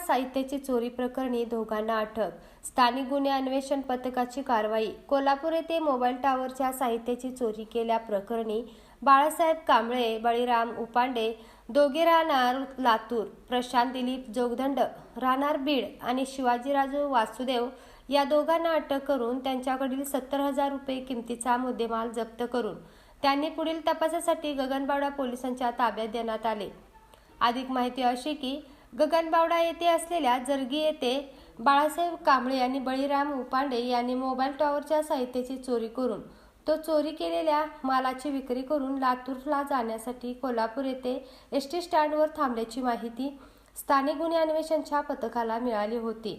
साहित्याची चोरी प्रकरणी दोघांना अटक. स्थानिक गुन्हे अन्वेषण पथकाची कारवाई. कोल्हापूर येथे मोबाईल टावरच्या साहित्याची चोरी केल्या प्रकरणी बाळासाहेब कांबळे बळीराम उपांडे दोघे राहणार लातूर. प्रशांत दिलीप जोगदंड राहणार बीड आणि शिवाजीराजू वासुदेव या दोघांना अटक करून त्यांच्याकडील सत्तर हजार रुपये किमतीचा मुद्देमाल जप्त करून त्यांनी पुढील तपासासाठी गगनबावडा पोलिसांच्या ताब्यात देण्यात आले. अधिक माहिती अशी की गगनबावडा येथे असलेल्या जरगी येथे बाळासाहेब कांबळे आणि बळीराम उपांडे यांनी मोबाईल टॉवरच्या साहित्याची चोरी करून तो चोरी केलेल्या मालाची विक्री करून लातूरला जाण्यासाठी कोल्हापूर येथे एस टी स्टँडवर थांबल्याची माहिती स्थानिक गुन्हे अन्वेषणच्या पथकाला मिळाली होती.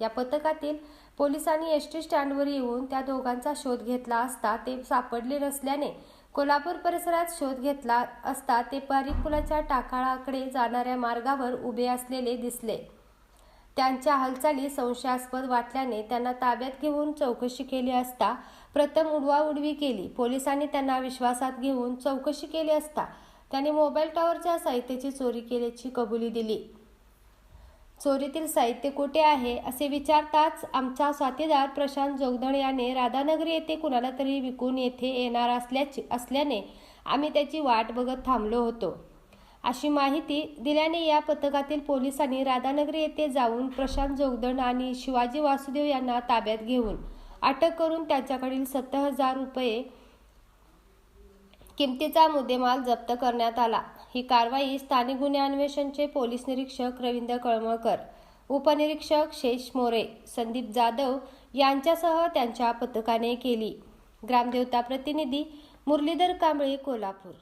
या पथकातील पोलिसांनी एस टी स्टँडवर येऊन त्या दोघांचा शोध घेतला असता ते सापडले नसल्याने कोल्हापूर परिसरात शोध घेतला असता ते पारिक पुलाच्या टाकाळाकडे जाणाऱ्या मार्गावर उभे असलेले दिसले. त्यांच्या हालचाली संशयास्पद वाटल्याने त्यांना ताब्यात घेऊन चौकशी केली असता प्रथम उडवाउडवी केली. पोलिसांनी त्यांना विश्वासात घेऊन चौकशी केली असता त्यांनी मोबाईल टॉवरच्या साहित्याची चोरी केल्याची कबुली दिली. चोरीतील साहित्य कुठे आहे असे विचारताच आमचा साथीदार प्रशांत जोगदळ याने राधानगरी येथे कुणाला तरी विकून येथे येणार असल्याची असल्याने आम्ही त्याची वाट बघत थांबलो होतो. अशी माहिती दिल्याने या पथकातील पोलिसांनी राधानगरी येथे जाऊन प्रशांत जोगदण आणि शिवाजी वासुदेव यांना ताब्यात घेऊन अटक करून त्यांच्याकडील सत्तर हजार रुपये किमतीचा मुद्देमाल जप्त करण्यात आला. ही कारवाई स्थानिक गुन्हे अन्वेषणचे पोलीस निरीक्षक रवींद्र कळमळकर उपनिरीक्षक शेष मोरे संदीप जाधव यांच्यासह त्यांच्या पथकाने केली. ग्रामदेवता प्रतिनिधी मुरलीधर कांबळे कोल्हापूर.